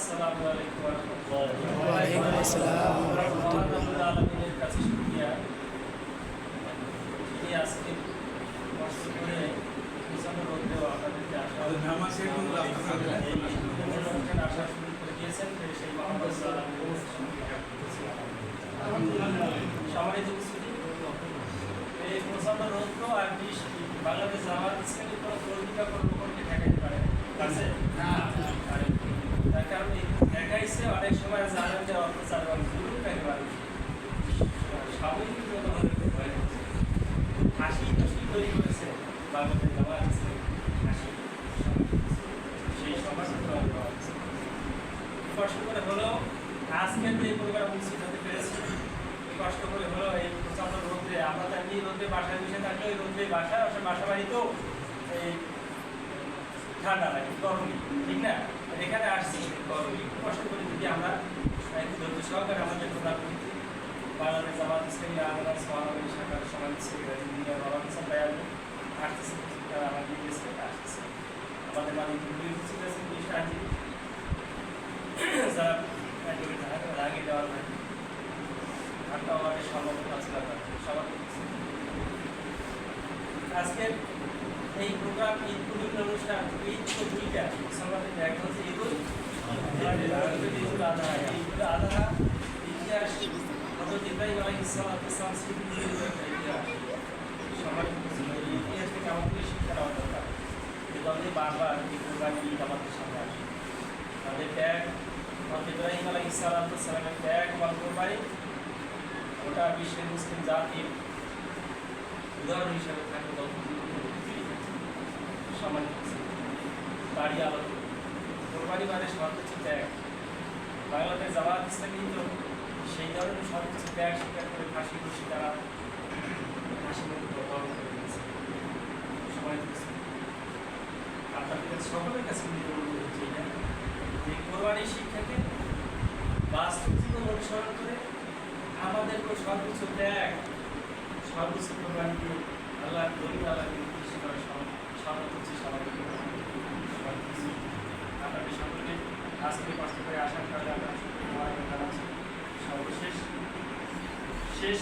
আসসালামু আলাইকুম ওয়া আর বৃষ্টি বাংলাদেশ বাংলাদেশ ঠিক না এখানে আসছি গরমই কষ্ট করে যদি আমরা ধৈর্য সহকারে আমাদের প্রধানমন্ত্রী বাংলাদেশ জামাত তারা আমার দিয়ে গেছে আসতেছে আমাদের দুই উপস্থিত আছেন বিশটা আইনজীবী যারা আগে দেওয়ার ভাই ঢাকা ওয়ার্ডের সভাপতি কাউন্সিলর সভাপতি আজকের এই প্রোগ্রাম ঈদ কুমির অনুষ্ঠান ঈদ তো দুইটা মুসলমানদের একটা হচ্ছে ঈদুল ঈদুল আজহা। ঈদুল আজহা ইতিহাস, হজরত ইব্রাহিম সালাম ইসলাম ইতিহাস। সবাই এই ইতিহাস শিক্ষা দরকার। কিন্তু বারবার এই ঈদ আমাদের সামনে আসে তাদের ত্যাগ হজরত ইব্রাহিম আলাইহিস সালামের ত্যাগ গল্প পাই ওটা বিশ্বের মুসলিম জাতির উদাহরণ হিসাবে থাকবে সমাজ তারই আলো কোরবানি মানে সর্বোচ্চ ত্যাগ বাংলাদেশ জামাত ইসলামী তো সেই ধরনের সর্বোচ্চ ত্যাগ স্বীকার করে ফাঁসি খুশি তারা আপনাদের কাছে সকলের কাছে নিয়ে অনুরোধ হচ্ছে এটা যে কোরবানির শিক্ষাকে বাস্তব জীবন অনুসরণ করে আমাদেরকে সর্বোচ্চ ত্যাগ, সর্বোচ্চ কোরবানি দিয়ে আল্লাহ দলিল আল্লাহকে উদ্দেশ্য করে সর্বোচ্চ স্বাভাবিক আপনাদের সকলকে আজকে কষ্ট করে আসার কারণে আপনার সর্বশেষ, শেষ